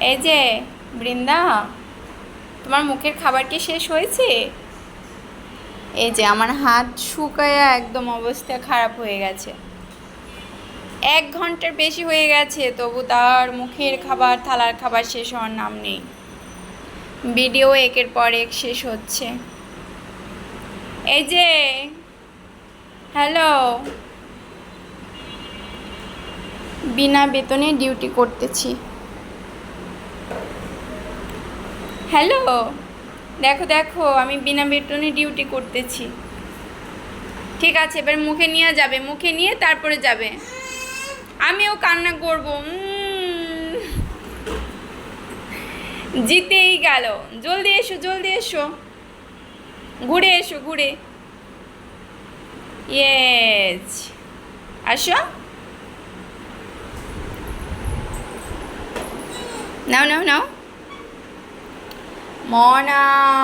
এই যে, বৃন্দা, তোমার মুখের খাবার কি শেষ হয়েছে? এই যে, আমার হাত শুকায়া একদম অবস্থা খারাপ হয়ে গেছে। এক ঘণ্টার বেশি হয়ে গেছে, তবু তার মুখের খাবার, থালার খাবার শেষ হওয়ার নাম নেই। ভিডিও একের পর এক শেষ হচ্ছে। এই যে, হ্যালো। বিনা বেতনে ডিউটি করতেছি। হ্যালো? দেখো দেখো, আমি বিনা বেতনে ডিউটি করতেছি। ঠিক আছে, এবার মুখে নিয়ে যাবে, মুখে নিয়ে তারপরে যাবে। আমিও কান্না করব জিতেই গেল। জলদি এসো জলদি এসো। ঘুরে এসো, ঘুরে। ইয়েস আসো। নাও নাও নাও। Mona.